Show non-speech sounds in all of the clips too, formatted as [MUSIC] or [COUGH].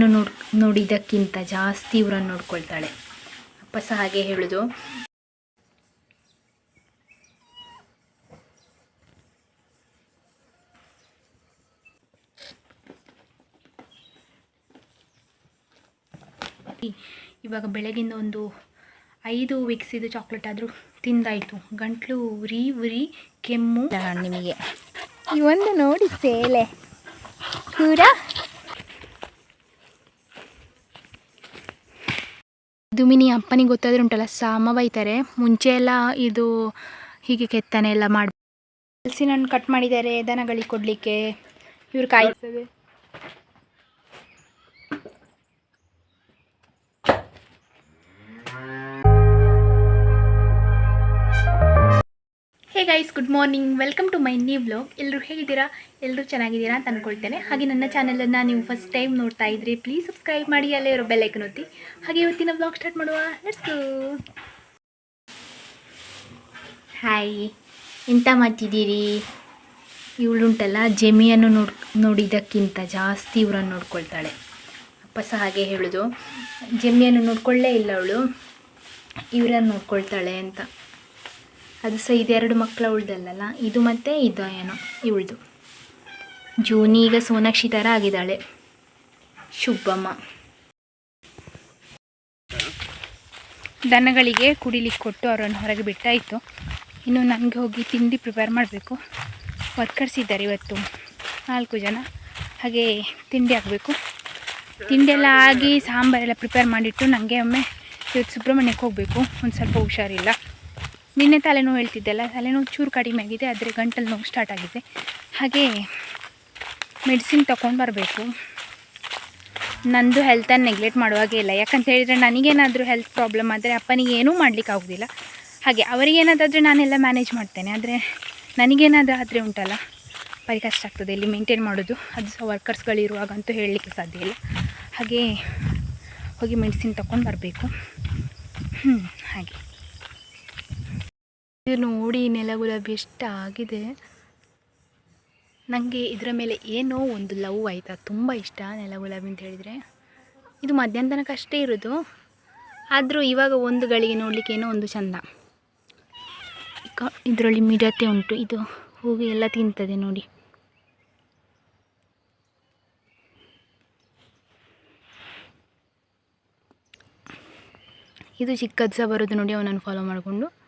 ಜೆಮ್ಮಿಯನ್ನು ನೋಡ್, ನೋಡಿದ್ದಕ್ಕಿಂತ ಜಾಸ್ತಿ ಇವರನ್ನು ನೋಡ್ಕೊಳ್ತಾಳೆ. ಅಪ್ಪ ಸಹ ಹಾಗೆ ಹೇಳುದು. ಇವಾಗ ಬೆಳಗಿಂದ ಒಂದು ಐದು ವಿಕ್ಸಿದು ಚಾಕ್ಲೇಟ್ ಆದರೂ ತಿಂದಾಯಿತು. ಗಂಟ್ಲು ಉರಿ ಉರಿ, ಕೆಮ್ಮು. ನಿಮಗೆ ಈ ಒಂದು ನೋಡಿ, ಸೇಲೆ. ಪೂರ? ದುಮಿನಿ ಅಪ್ಪನಿಗೆ ಗೊತ್ತಾದ್ರೆ ಉಂಟಲ್ಲ, ಸಾಮ ಬೈತಾರೆ. ಮುಂಚೆ ಎಲ್ಲ ಇದು ಹೀಗೆ ಕೆತ್ತನೆ ಎಲ್ಲ ಮಾಡಿ ಹಲಸಿನ ಹಣ್ಣು ಕಟ್ ಮಾಡಿದ್ದಾರೆ, ದನಗಳಿಗೆ ಕೊಡಲಿಕ್ಕೆ. ಇವ್ರು ಕಾಯ್ತದೆ guys good morning welcome to my new blog ಎಲ್ಲರೂ ಹೇಗಿದ್ದೀರಾ? ಎಲ್ಲರೂ ಚೆನ್ನಾಗಿದ್ದೀರಾ ಅಂತ ಅಂದ್ಕೊಳ್ತೇನೆ ಹಾಗೆ ನನ್ನ ಚಾನಲನ್ನು ನೀವು ಫಸ್ಟ್ ಟೈಮ್ ನೋಡ್ತಾ ಇದ್ರೆ ಪ್ಲೀಸ್ ಸಬ್ಸ್ಕ್ರೈಬ್ ಮಾಡಿ, ಅಲ್ಲೇ ಇರೋ ಬೆಲ್ಲೈಕನ್ ಒತ್ತಿ. ಹಾಗೆ ಇವತ್ತಿನ ಬ್ಲಾಗ್ ಸ್ಟಾರ್ಟ್ ಮಾಡುವ. ಲೆಟ್ಸ್ ಹಾಯ್ ಎಂತ ಮಾಡ್ತಿದ್ದೀರಿ? ಇವಳುಂಟಲ್ಲ, ಜೆಮಿಯನ್ನು ನೋಡ್, ನೋಡಿದ್ದಕ್ಕಿಂತ ಜಾಸ್ತಿ ಇವರನ್ನು ನೋಡ್ಕೊಳ್ತಾಳೆ. ಅಪ್ಪ ಸಹ ಹಾಗೆ ಹೇಳೋದು. ಜೆಮಿಯನ್ನು ನೋಡ್ಕೊಳ್ಳೇ ಇಲ್ಲ ಅವಳು. ಇವರನ್ನು ನೋಡ್ಕೊಳ್ತಾಳೆ ಅಂತ. ಅದು ಸಹ ಇದೆರಡು ಮಕ್ಕಳ ಉಳ್ದಲ್ಲಲ್ಲ? ಇದು ಮತ್ತು ಇದು ಏನೋ, ಇವಳ್ದು. ಜೂನಿ ಈಗ ಸೋನಾಕ್ಷಿ ಥರ ಆಗಿದ್ದಾಳೆ. ಶುಭಮ್ಮ ದನಗಳಿಗೆ ಕುಡಿಲಿಕ್ಕೆ ಕೊಟ್ಟು ಅವರನ್ನು ಹೊರಗೆ ಬಿಟ್ಟಾಯಿತು. ಇನ್ನು ನನಗೆ ಹೋಗಿ ತಿಂಡಿ ಪ್ರಿಪೇರ್ ಮಾಡಬೇಕು. ವರ್ಕರ್ಸ್ ಇದ್ದಾರೆ ಇವತ್ತು ನಾಲ್ಕು ಜನ. ಹಾಗೆ ತಿಂಡಿ ಆಗಬೇಕು ತಿಂಡಿ ಎಲ್ಲ ಆಗಿ ಸಾಂಬಾರೆಲ್ಲ ಪ್ರಿಪೇರ್ ಮಾಡಿಟ್ಟು ನನಗೆ ಒಮ್ಮೆ ಇವತ್ತು ಸುಬ್ರಹ್ಮಣ್ಯಕ್ಕೆ ಹೋಗಬೇಕು. ಒಂದು ಸ್ವಲ್ಪ ಹುಷಾರಿಲ್ಲ. ನಿನ್ನೆ ತಲೆನೋವು ಹೇಳ್ತಿದ್ದೆಲ್ಲ, ತಲೆನೋವು ಚೂರು ಕಡಿಮೆ ಆಗಿದೆ, ಆದರೆ ಗಂಟಲು ನೋವು ಸ್ಟಾರ್ಟ್ ಆಗಿದೆ. ಹಾಗೆ ಮೆಡಿಸಿನ್ ತೊಗೊಂಡು ಬರಬೇಕು. ನಂದು ಹೆಲ್ತನ್ನು ನೆಗ್ಲೆಕ್ಟ್ ಮಾಡುವಾಗೆ ಇಲ್ಲ. ಯಾಕಂತ ಹೇಳಿದರೆ ನನಗೇನಾದರೂ ಹೆಲ್ತ್ ಪ್ರಾಬ್ಲಮ್ ಆದರೆ ಅಪ್ಪನಿಗೆ ಏನೂ ಮಾಡಲಿಕ್ಕೆ ಆಗೋದಿಲ್ಲ. ಹಾಗೆ ಅವರಿಗೇನಾದಾದರೆ ನಾನೆಲ್ಲ ಮ್ಯಾನೇಜ್ ಮಾಡ್ತೇನೆ. ಆದರೆ ನನಗೇನಾದರೂ ಆದರೆ ಉಂಟಲ್ಲ, ಬರೀ ಕಷ್ಟ ಆಗ್ತದೆ ಇಲ್ಲಿ ಮೇಂಟೈನ್ ಮಾಡೋದು. ಅದು ಸಹ ವರ್ಕರ್ಸ್ಗಳಿರುವಾಗಂತೂ ಹೇಳಲಿಕ್ಕೆ ಸಾಧ್ಯ ಇಲ್ಲ. ಹಾಗೆ ಹೋಗಿ ಮೆಡಿಸಿನ್ ತಗೊಂಡು ಬರಬೇಕು. ಹ್ಞೂ ಹಾಗೆ. ಇದು ನೋಡಿ ನೆಲ ಗುಲಾಬಿ ಎಷ್ಟು ಆಗಿದೆ. ನನಗೆ ಇದರ ಮೇಲೆ ಏನೋ ಒಂದು ಲವ್ ಆಯಿತಾ? ತುಂಬ ಇಷ್ಟ ನೆಲ ಗುಲಾಬಿ ಅಂತ ಹೇಳಿದರೆ. ಇದು ಮಧ್ಯಾಹ್ನ ತನಕ ಅಷ್ಟೇ ಇರೋದು. ಆದರೂ ಇವಾಗ ಒಂದು ಗಳಿಗೆ ನೋಡಲಿಕ್ಕೆ ಏನೋ ಒಂದು ಚಂದ. ಇದರಲ್ಲಿ ಮಿಡತೆ ಉಂಟು. ಇದು ಹೋಗಿ ಎಲ್ಲ ತಿಂತದೆ ನೋಡಿ. ಇದು ಚಿಕ್ಕದ್ದು ಸಹ ಬರೋದು ನೋಡಿ, ಅವನನ್ನು ಫಾಲೋ ಮಾಡಿಕೊಂಡು.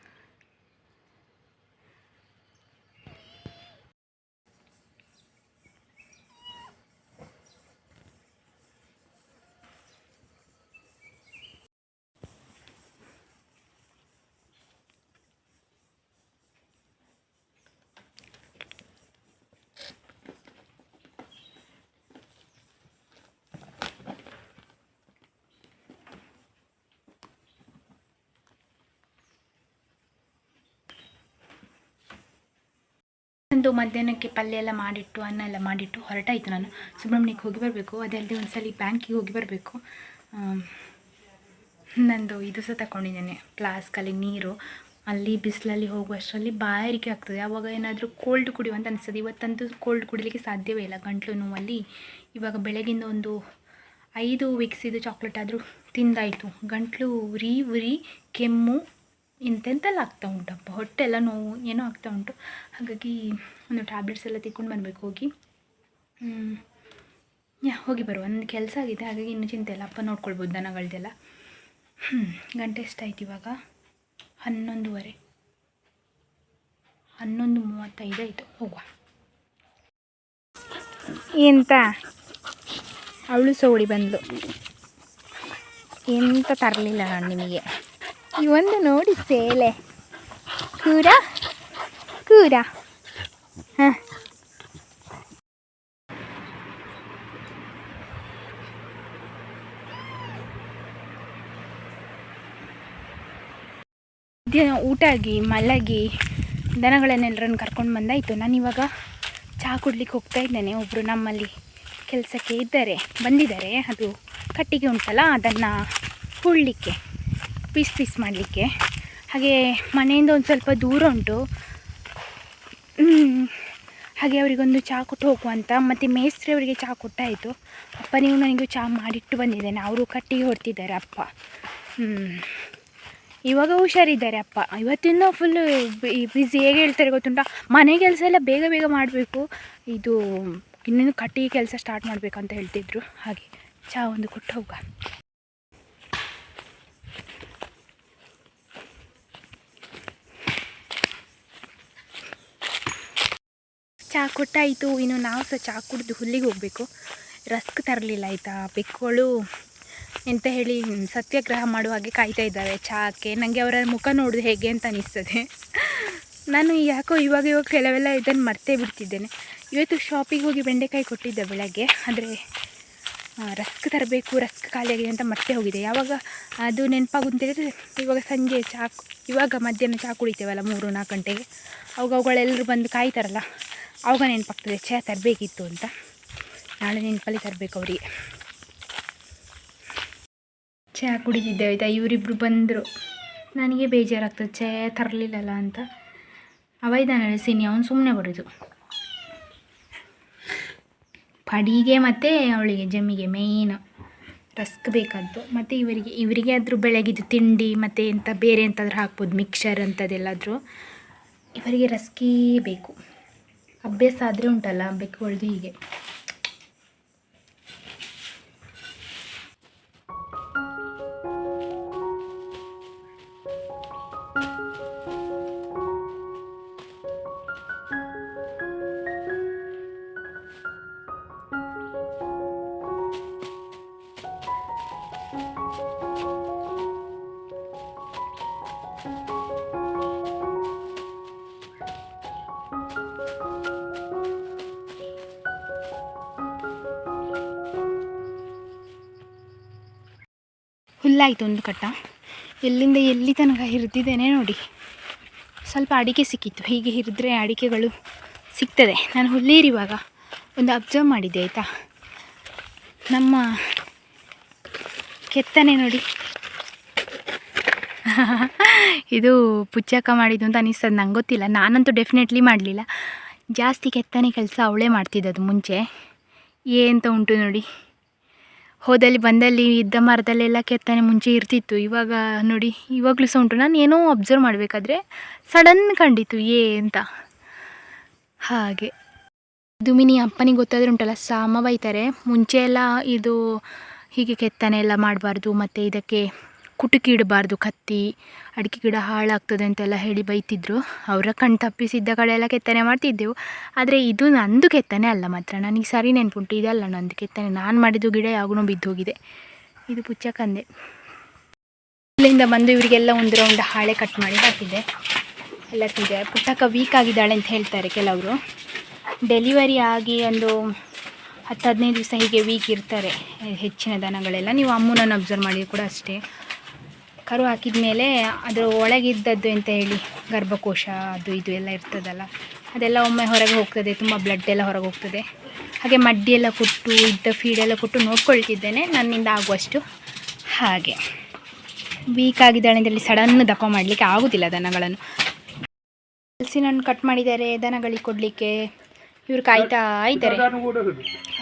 ಒಂದು ಮಧ್ಯಾಹ್ನಕ್ಕೆ ಪಲ್ಯ ಎಲ್ಲ ಮಾಡಿಟ್ಟು, ಅನ್ನ ಎಲ್ಲ ಮಾಡಿಟ್ಟು ಹೊರಟಾಯಿತು ನಾನು. ಸುಬ್ರಹ್ಮಣ್ಯಕ್ಕೆ ಹೋಗಿ ಬರಬೇಕು. ಅದಲ್ಲದೆ ಒಂದು ಸಲ ಬ್ಯಾಂಕಿಗೆ ಹೋಗಿ ಬರಬೇಕು. ನಂದು ಇದು ಸಹ ತಗೊಂಡಿದ್ದೇನೆ ಫ್ಲಾಸ್ಕಲ್ಲಿ ನೀರು. ಅಲ್ಲಿ ಬಿಸಿಲಲ್ಲಿ ಹೋಗುವಷ್ಟರಲ್ಲಿ ಬಾಯಾರಿಕೆ ಆಗ್ತದೆ. ಆವಾಗ ಏನಾದರೂ ಕೋಲ್ಡ್ ಕುಡಿಯುವಂತ ಅನಿಸ್ತದೆ. ಇವತ್ತಂತೂ ಕೋಲ್ಡ್ ಕುಡಿಲಿಕ್ಕೆ ಸಾಧ್ಯವೇ ಇಲ್ಲ. ಗಂಟಲು ನೋವಲ್ಲಿ. ಇವಾಗ ಬೆಳಗಿಂದ ಒಂದು ಐದು ವೀಕ್ಸ್ ಇದು ಚಾಕ್ಲೇಟ್ ಆದರೂ ತಿಂದಾಯಿತು. ಗಂಟಲು ಉರಿ ಉರಿ, ಕೆಮ್ಮು ಇಂತೆಂತೆಲ್ಲ ಆಗ್ತಾ ಉಂಟಪ್ಪ ಹೊಟ್ಟೆ ಎಲ್ಲ ನೋವು ಏನೋ ಆಗ್ತಾ ಉಂಟು. ಹಾಗಾಗಿ ಒಂದು ಟ್ಯಾಬ್ಲೆಟ್ಸ್ ಎಲ್ಲ ತಿಕ್ಕೊಂಡು ಬರಬೇಕು ಹೋಗಿ. ಯಾ, ಹೋಗಿ ಬರುವ. ಒಂದು ಕೆಲಸ ಆಗಿದೆ. ಹಾಗಾಗಿ ಇನ್ನೂ ಚಿಂತೆ ಇಲ್ಲ. ಅಪ್ಪ ನೋಡ್ಕೊಳ್ಬೋದು ದನಗಳದ್ದೆಲ್ಲ ಹ್ಞೂ ಗಂಟೆ ಎಷ್ಟಾಯ್ತು ಇವಾಗ? ಹನ್ನೊಂದುವರೆ. ಹನ್ನೊಂದು ಮೂವತ್ತೈದು ಆಯಿತು. ಹೋಗುವ. ಎಂತ? ಅವಳು ಸೋಡಿ ಬಂದಳು ಎಂತ ತರಲಿಲ್ಲ ನಾನು ನಿಮಗೆ. ಒಂದು ನೋಡಿ ಸೇಲೆ. ಕೂರ ಕೂರ. ಹಾಂ. ಮಧ್ಯಾಹ್ನ ಊಟ ಆಗಿ, ಮಲಗಿ ದನಗಳನ್ನೆಲ್ಲರನ್ನು ಕರ್ಕೊಂಡು ಬಂದಾಯಿತು. ಇವಾಗ ಚಹಾ ಕುಡ್ಲಿಕ್ಕೆ ಹೋಗ್ತಾ ಇದ್ದೇನೆ. ಒಬ್ಬರು ನಮ್ಮಲ್ಲಿ ಕೆಲಸಕ್ಕೆ ಇದ್ದಾರೆ, ಬಂದಿದ್ದಾರೆ. ಅದು ಕಟ್ಟಿಗೆ ಉಂಟಲ್ಲ, ಅದನ್ನು ಹುಳ್ಳಿಕ್ಕೆ ಪೀಸ್ ಪೀಸ್ ಮಾಡಲಿಕ್ಕೆ. ಹಾಗೆ ಮನೆಯಿಂದ ಒಂದು ಸ್ವಲ್ಪ ದೂರ ಉಂಟು. ಹಾಗೆ ಅವರಿಗೊಂದು ಚಹಾ ಕೊಟ್ಟು ಹೋಗುವಂತ ಮತ್ತು ಮೇಸ್ತ್ರಿ ಅವರಿಗೆ ಚಹಾ ಕೊಟ್ಟಾಯಿತು. ಅಪ್ಪ, ನೀವು ನನಗೂ ಚಹಾ ಮಾಡಿಟ್ಟು ಬಂದಿದ್ದೇನೆ. ಅವರು ಕಟ್ಟಿಗೆ ಹೊಡ್ತಿದ್ದಾರೆ ಅಪ್ಪ. ಇವಾಗ ಹುಷಾರಿದ್ದಾರೆ ಅಪ್ಪ. ಇವತ್ತಿಂದ ಫುಲ್ಲು ಬ್ಯುಸಿ ಹೇಗೆ ಹೇಳ್ತಾರೆ ಗೊತ್ತುಂಟಾ? ಮನೆ ಕೆಲಸ ಎಲ್ಲ ಬೇಗ ಬೇಗ ಮಾಡಬೇಕು. ಇದು ಇನ್ನೇನು ಕಟ್ಟಿಗೆ ಕೆಲಸ ಸ್ಟಾರ್ಟ್ ಮಾಡಬೇಕಂತ ಹೇಳ್ತಿದ್ರು. ಹಾಗೆ ಚಹಾ ಒಂದು ಕೊಟ್ಟು ಹೋಗುವ. ಚಹಾ ಕೊಟ್ಟಾಯಿತು. ಇನ್ನು ನಾವು ಸಹ ಚಹಾ ಕುಡಿದು ಹುಲ್ಲಿಗೆ ಹೋಗಬೇಕು. ರಸ್ಕ್ ತರಲಿಲ್ಲ ಆಯಿತಾ? ಬೆಕ್ಕುಗಳು ಎಂತ ಹೇಳಿ ಸತ್ಯಾಗ್ರಹ ಮಾಡುವ ಹಾಗೆ ಕಾಯ್ತಾ ಇದ್ದಾವೆ ಚಹಾಕ್ಕೆ ನನಗೆ ಅವರ ಮುಖ ನೋಡೋದು ಹೇಗೆ ಅಂತ ಅನಿಸ್ತದೆ. ನಾನು ಯಾಕೋ ಇವಾಗ ಇವಾಗ ಕೆಲವೆಲ್ಲ ಇದನ್ನು ಮರ್ತೇ ಬಿಡ್ತಿದ್ದೇನೆ. ಇವತ್ತು ಶಾಪಿಗೆ ಹೋಗಿ ಬೆಂಡೆಕಾಯಿ ಕೊಟ್ಟಿದ್ದೆ ಬೆಳಗ್ಗೆ. ಆದರೆ ರಸ್ಕ್ ತರಬೇಕು, ರಸ್ಕ್ ಖಾಲಿಯಾಗಿದೆ ಅಂತ ಮತ್ತೆ ಹೋಗಿದೆ. ಯಾವಾಗ ಅದು ನೆನಪಾಗುಂತೇಳಿದ್ರೆ ಇವಾಗ ಸಂಜೆ ಚಾಕ್ ಇವಾಗ ಮಧ್ಯಾಹ್ನ ಚಹಾ ಕುಡಿತೇವಲ್ಲ ಮೂರು ನಾಲ್ಕು ಗಂಟೆಗೆ. ಅವಾಗ ಅವುಗಳೆಲ್ಲರೂ ಬಂದು ಕಾಯ್ತಾರಲ್ಲ. ಆವಾಗ ನೆನಪಾಗ್ತದೆ ಚಹ ತರಬೇಕಿತ್ತು ಅಂತ. ನಾಳೆ ನೆನಪಲ್ಲಿ ತರಬೇಕು ಅವರಿಗೆ. ಚಹಾ ಕುಡಿದಿದ್ದೆ ಆಯಿತಾ ಇವರಿಬ್ಬರು ಬಂದರು. ನನಗೆ ಬೇಜಾರಾಗ್ತದೆ, ಛೇ, ತರಲಿಲ್ಲಲ್ಲ ಅಂತ. ಅವ ಇದ್ದಾನಲ್ಲ ಸಿನಿ ಅವನು ಸುಮ್ಮನೆ ಬರೋದು. ಪಡಿಗೆ ಮತ್ತು ಅವಳಿಗೆ, ಜಮ್ಮಿಗೆ ಮೇಯ್ನು ರಸ್ಕ್ ಬೇಕಾದ್ದು. ಮತ್ತು ಇವರಿಗೆ ಇವರಿಗೆ ಆದರೂ ಬೆಳಗಿದ್ದು ತಿಂಡಿ, ಮತ್ತು ಎಂಥ ಬೇರೆ ಎಂತಾದರೂ ಹಾಕ್ಬೋದು ಮಿಕ್ಸರ್ ಅಂಥದ್ದೆಲ್ಲಾದರೂ. ಇವರಿಗೆ ರಸ್ಕೇ ಬೇಕು. ಅಭ್ಯಾಸ ಆದರೆ ಉಂಟಲ್ಲ ಬೆಕ್ಕುಗಳ್ದು ಹೀಗೆ. ಹುಲ್ಲಾಯಿತು ಒಂದು ಕಟ್ಟ. ಎಲ್ಲಿಂದ ಎಲ್ಲಿ ತನಕ ಹಿರಿದಿದ್ದೇನೆ ನೋಡಿ. ಸ್ವಲ್ಪ ಅಡಿಕೆ ಸಿಕ್ಕಿತ್ತು. ಹೀಗೆ ಹಿರಿದ್ರೆ ಅಡಿಕೆಗಳು ಸಿಗ್ತದೆ. ನಾನು ಹುಲ್ಲೇರಿವಾಗ ಒಂದು ಅಬ್ಸರ್ವ್ ಮಾಡಿದ್ದೆ, ಆಯಿತಾ? ನಮ್ಮ ಕೆತ್ತನೆ ನೋಡಿ. [LAUGHS] ಇದು ಪುಚ್ಚಕ್ಕ ಮಾಡಿದ್ದು ಅಂತ ಅನಿಸ್ತದೆ. ನಂಗೆ ಗೊತ್ತಿಲ್ಲ. ನಾನಂತೂ ಡೆಫಿನೆಟ್ಲಿ ಮಾಡಲಿಲ್ಲ. ಜಾಸ್ತಿ ಕೆತ್ತನೆ ಕೆಲಸ ಅವಳೇ ಮಾಡ್ತಿದ್ದದು ಮುಂಚೆ. ಏನಂತ ಉಂಟು ನೋಡಿ. ಹೋದಲ್ಲಿ ಬಂದಲ್ಲಿ ಇದ್ದ ಮರದಲ್ಲೆಲ್ಲ ಕೆತ್ತನೆ ಮುಂಚೆ ಇರ್ತಿತ್ತು. ಇವಾಗ ನೋಡಿ, ಇವಾಗಲೂ ಸಹ ಉಂಟು. ನಾನು ಏನೋ ಅಬ್ಸರ್ವ್ ಮಾಡಬೇಕಾದ್ರೆ ಸಡನ್ ಕಂಡಿತು ಏ ಅಂತ. ಹಾಗೆ. ದುಮಿನಿ ಅಪ್ಪನಿಗೆ ಗೊತ್ತಾದ್ರೆ ಉಂಟಲ್ಲ, ಸಾಮ ಬೈತಾರೆ. ಮುಂಚೆ ಎಲ್ಲ ಇದು ಹೀಗೆ ಕೆತ್ತನೆ ಎಲ್ಲ ಮಾಡಬಾರ್ದು, ಮತ್ತು ಇದಕ್ಕೆ ಕುಟುಕಿ ಇಡಬಾರ್ದು, ಕತ್ತಿ, ಅಡಿಕೆ ಗಿಡ ಹಾಳಾಗ್ತದೆ ಅಂತೆಲ್ಲ ಹೇಳಿ ಬೈತಿದ್ರು. ಅವರ ಕಣ್ ತಪ್ಪಿಸಿದ್ದ ಕಡೆ ಎಲ್ಲ ಕೆತ್ತನೆ ಮಾಡ್ತಿದ್ದೆವು. ಆದರೆ ಇದು ನಂದು ಕೆತ್ತನೆ ಅಲ್ಲ ಮಾತ್ರ, ನನಗೆ ಸರಿ ನೆನ್ಪುಂಟು, ಇದಲ್ಲ ನಂದು ಕೆತ್ತನೆ. ನಾನು ಮಾಡಿದ್ದು ಗಿಡ ಯಾವಾಗೂ ಬಿದ್ದು ಹೋಗಿದೆ ಇದು ಪುಚ್ಚಕ್ಕಂದೆ ಇಲ್ಲಿಂದ ಬಂದು ಇವರಿಗೆಲ್ಲ ಒಂದು ರೌಂಡ್ ಹಾಳೆ ಕಟ್ ಮಾಡಿ ಹಾಕಿದ್ದೆ. ಎಲ್ಲ ತಿಂದೆ. ಪುಟ್ಟಕ್ಕ ವೀಕ್ ಆಗಿದ್ದಾಳೆ ಅಂತ ಹೇಳ್ತಾರೆ ಕೆಲವರು. ಡೆಲಿವರಿ ಆಗಿ ಒಂದು ಹತ್ತು ಹದಿನೈದು ದಿವಸ ಹೀಗೆ ವೀಕ್ ಇರ್ತಾರೆ. ಹೆಚ್ಚಿನ ದನಗಳೆಲ್ಲ. ನೀವು ಅಮ್ಮನನ್ನು ಅಬ್ಸರ್ವ್ ಮಾಡಿ ಕೂಡ ಅಷ್ಟೇ. ಕರು ಹಾಕಿದ ಮೇಲೆ ಅದರ ಒಳಗಿದ್ದದ್ದು ಅಂತ ಹೇಳಿ ಗರ್ಭಕೋಶ ಅದು ಇದು ಎಲ್ಲ ಇರ್ತದಲ್ಲ ಅದೆಲ್ಲ ಒಮ್ಮೆ ಹೊರಗೆ ಹೋಗ್ತದೆ ತುಂಬ ಬ್ಲಡ್ ಎಲ್ಲ ಹೊರಗೆ ಹೋಗ್ತದೆ. ಹಾಗೆ ಮಡ್ಡಿಯೆಲ್ಲ ಎಲ್ಲ ಕೊಟ್ಟು ಇದ್ದ ಫೀಡೆಲ್ಲ ಕೊಟ್ಟು ನೋಡ್ಕೊಳ್ತಿದ್ದೇನೆ ನನ್ನಿಂದ ಆಗುವಷ್ಟು ಹಾಗೆ. ವೀಕ್ ಆಗಿದ್ದಾಳೆ ಅಂತೇಳಿ ಸಡನ್ ದಪ್ಪ ಮಾಡಲಿಕ್ಕೆ ಆಗೋದಿಲ್ಲ ದನಗಳನ್ನು. ಹಲಸಿನ ಹಣ್ಣು ಕಟ್ ಮಾಡಿದ್ದಾರೆ ದನಗಳಿಗೆ ಕೊಡಲಿಕ್ಕೆ ಇವ್ರು ಕಾಯ್ತಾ ಇದ್ದಾರೆ.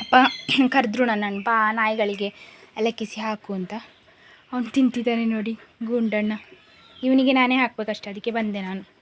ಅಪ್ಪ ಕರೆದ್ರು ನನ್ನನ್ನು ಬಾ ನಾಯಿಗಳಿಗೆ ಎಲಕ್ಕಿಸಿ ಹಾಕು ಅಂತ. ಅವ್ನು ತಿಂತಿದ್ದಾನೆ ನೋಡಿ ಗುಂಡಣ್ಣ. ಇವನಿಗೆ ನಾನೇ ಹಾಕ್ಬೇಕಷ್ಟೆ ಅದಕ್ಕೆ ಬಂದೆ ನಾನು.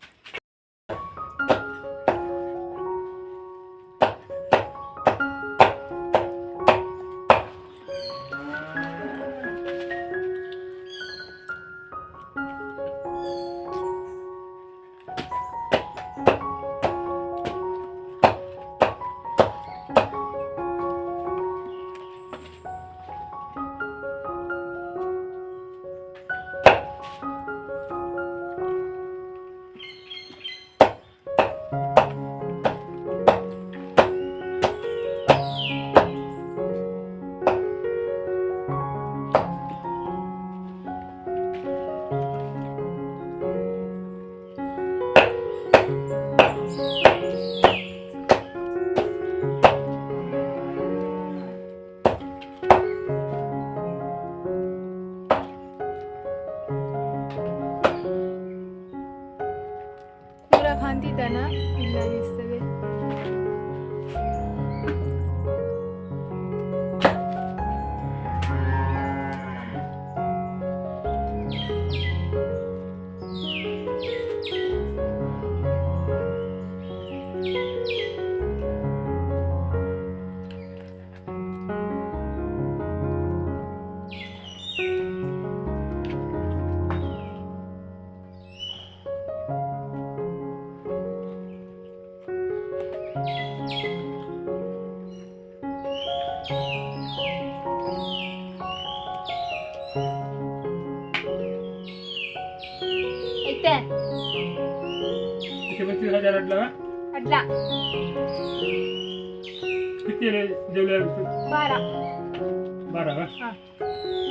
पंचवीस हजार अडला अडला किती जेवल्या बारा. बारा का? हां.